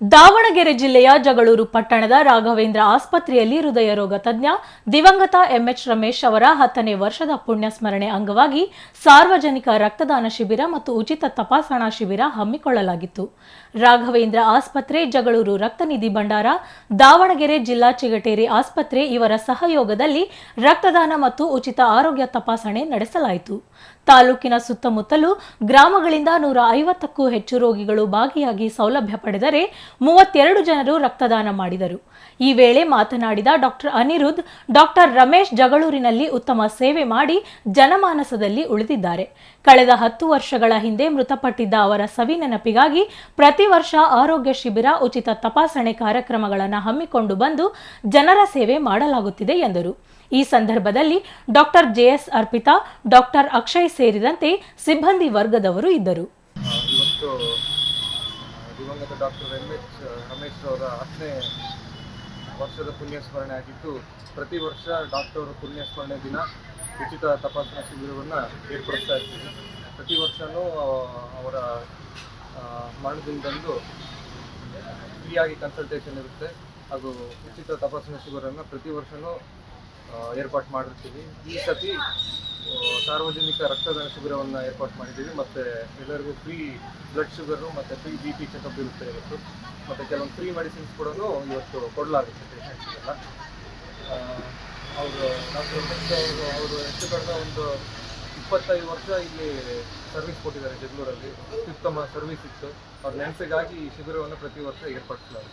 ದಾವಣಗೆರೆ ಜಿಲ್ಲೆಯ ಜಗಳೂರು ಪಟ್ಟಣದ ರಾಘವೇಂದ್ರ ಆಸ್ಪತ್ರೆಯಲ್ಲಿ ಹೃದಯ ರೋಗ ತಜ್ಞ ದಿವಂಗತ ಎಂಎಚ್ ರಮೇಶ್ ಅವರ ಹತ್ತನೇ ವರ್ಷದ ಪುಣ್ಯ ಸ್ಮರಣೆ ಅಂಗವಾಗಿ ಸಾರ್ವಜನಿಕ ರಕ್ತದಾನ ಶಿಬಿರ ಮತ್ತು ಉಚಿತ ತಪಾಸಣಾ ಶಿಬಿರ ಹಮ್ಮಿಕೊಳ್ಳಲಾಗಿತ್ತು. ರಾಘವೇಂದ್ರ ಆಸ್ಪತ್ರೆ, ಜಗಳೂರು ರಕ್ತನಿಧಿ ಭಂಡಾರ, ದಾವಣಗೆರೆ ಜಿಲ್ಲಾ ಚಿಗಟೇರಿ ಆಸ್ಪತ್ರೆ ಇವರ ಸಹಯೋಗದಲ್ಲಿ ರಕ್ತದಾನ ಮತ್ತು ಉಚಿತ ಆರೋಗ್ಯ ತಪಾಸಣೆ ನಡೆಸಲಾಯಿತು. ತಾಲೂಕಿನ ಸುತ್ತಮುತ್ತಲು ಗ್ರಾಮಗಳಿಂದ ನೂರ ಐವತ್ತಕ್ಕೂ ಹೆಚ್ಚು ರೋಗಿಗಳು ಭಾಗಿಯಾಗಿ ಸೌಲಭ್ಯ ಪಡೆದರೆ ಮೂವತ್ತೆರಡು ಜನರು ರಕ್ತದಾನ ಮಾಡಿದರು. ಈ ವೇಳೆ ಮಾತನಾಡಿದ ಡಾಕ್ಟರ್ ಅನಿರುದ್ಧ್, ಡಾಕ್ಟರ್ ರಮೇಶ್ ಜಗಳೂರಿನಲ್ಲಿ ಉತ್ತಮ ಸೇವೆ ಮಾಡಿ ಜನಮಾನಸದಲ್ಲಿ ಉಳಿದಿದ್ದಾರೆ. ಕಳೆದ ಹತ್ತು ವರ್ಷಗಳ ಹಿಂದೆ ಮೃತಪಟ್ಟಿದ್ದ ಅವರ ಸವಿ ನೆನಪಿಗಾಗಿ ಪ್ರತಿ ವರ್ಷ ಆರೋಗ್ಯ ಶಿಬಿರ, ಉಚಿತ ತಪಾಸಣೆ ಕಾರ್ಯಕ್ರಮಗಳನ್ನು ಹಮ್ಮಿಕೊಂಡು ಬಂದು ಜನರ ಸೇವೆ ಮಾಡಲಾಗುತ್ತಿದೆ ಎಂದರು. ಈ ಸಂದರ್ಭದಲ್ಲಿ doctor JS Arpita, doctor Akshay ಸೇರಿದಂತೆ ಸಿಬ್ಬಂದಿ ವರ್ಗದವರು ಇದ್ದರು. ದಿವಂಗತ ಡಾಕ್ಟರ್ ಎಂ ಎಚ್ ರಮೇಶ್ ಅವರ ಹತ್ತನೇ ವರ್ಷದ ಪುಣ್ಯಸ್ಮರಣೆ ಆಗಿದ್ದು, ಪ್ರತಿ ವರ್ಷ ಡಾಕ್ಟರ್ ಅವರ ಪುಣ್ಯಸ್ಮರಣೆ ದಿನ ಉಚಿತ ತಪಾಸಣಾ ಶಿಬಿರವನ್ನು ಏರ್ಪಡಿಸ್ತಾ ಇರ್ತೀವಿ ಪ್ರತಿ ವರ್ಷವೂ ಅವರ ಮರಣದಿಂದಂದು ಫ್ರೀಯಾಗಿ ಕನ್ಸಲ್ಟೇಷನ್ ಇರುತ್ತೆ. ಹಾಗೂ ಉಚಿತ ತಪಾಸಣಾ ಶಿಬಿರವನ್ನು ಪ್ರತಿ ವರ್ಷವೂ ಏರ್ಪಾಟ್ ಮಾಡಿರ್ತೀವಿ. ಈ ಸತಿ ಸಾರ್ವಜನಿಕ ರಕ್ತದಾನ ಶಿಬಿರವನ್ನು ಏರ್ಪಾಟ್ ಮಾಡಿದ್ದೀವಿ. ಮತ್ತು ಎಲ್ಲರಿಗೂ ಫ್ರೀ ಬ್ಲಡ್ ಶುಗರು ಮತ್ತು ಫ್ರೀ ಬಿ ಪಿ ಚೆಕಪ್ ಇರುತ್ತೆ ಇವತ್ತು. ಮತ್ತು ಕೆಲವೊಂದು ಫ್ರೀ ಮೆಡಿಸಿನ್ಸ್ ಕೊಡೋದು ಇವತ್ತು ಕೊಡಲಾಗುತ್ತೆ ಪೇಷಂಟ್ಸ್ಗೆಲ್ಲ ಅವರು ಡಾಕ್ಟರ್ ಅವರು ಅವರು ಹೆಚ್ಚು ಕಡಿಮೆ ಒಂದು ಇಪ್ಪತ್ತೈದು ವರ್ಷ ಇಲ್ಲಿ ಸರ್ವಿಸ್ ಕೊಟ್ಟಿದ್ದಾರೆ ಜಗಳೂರಲ್ಲಿ ಅತ್ಯುತ್ತಮ ಸರ್ವಿಸ್ ಇತ್ತು. ಅವ್ರ ನೆನಪಿಗಾಗಿ ಈ ಶಿಬಿರವನ್ನು ಪ್ರತಿ ವರ್ಷ ಏರ್ಪಡಿಸಲಾಗುತ್ತೆ.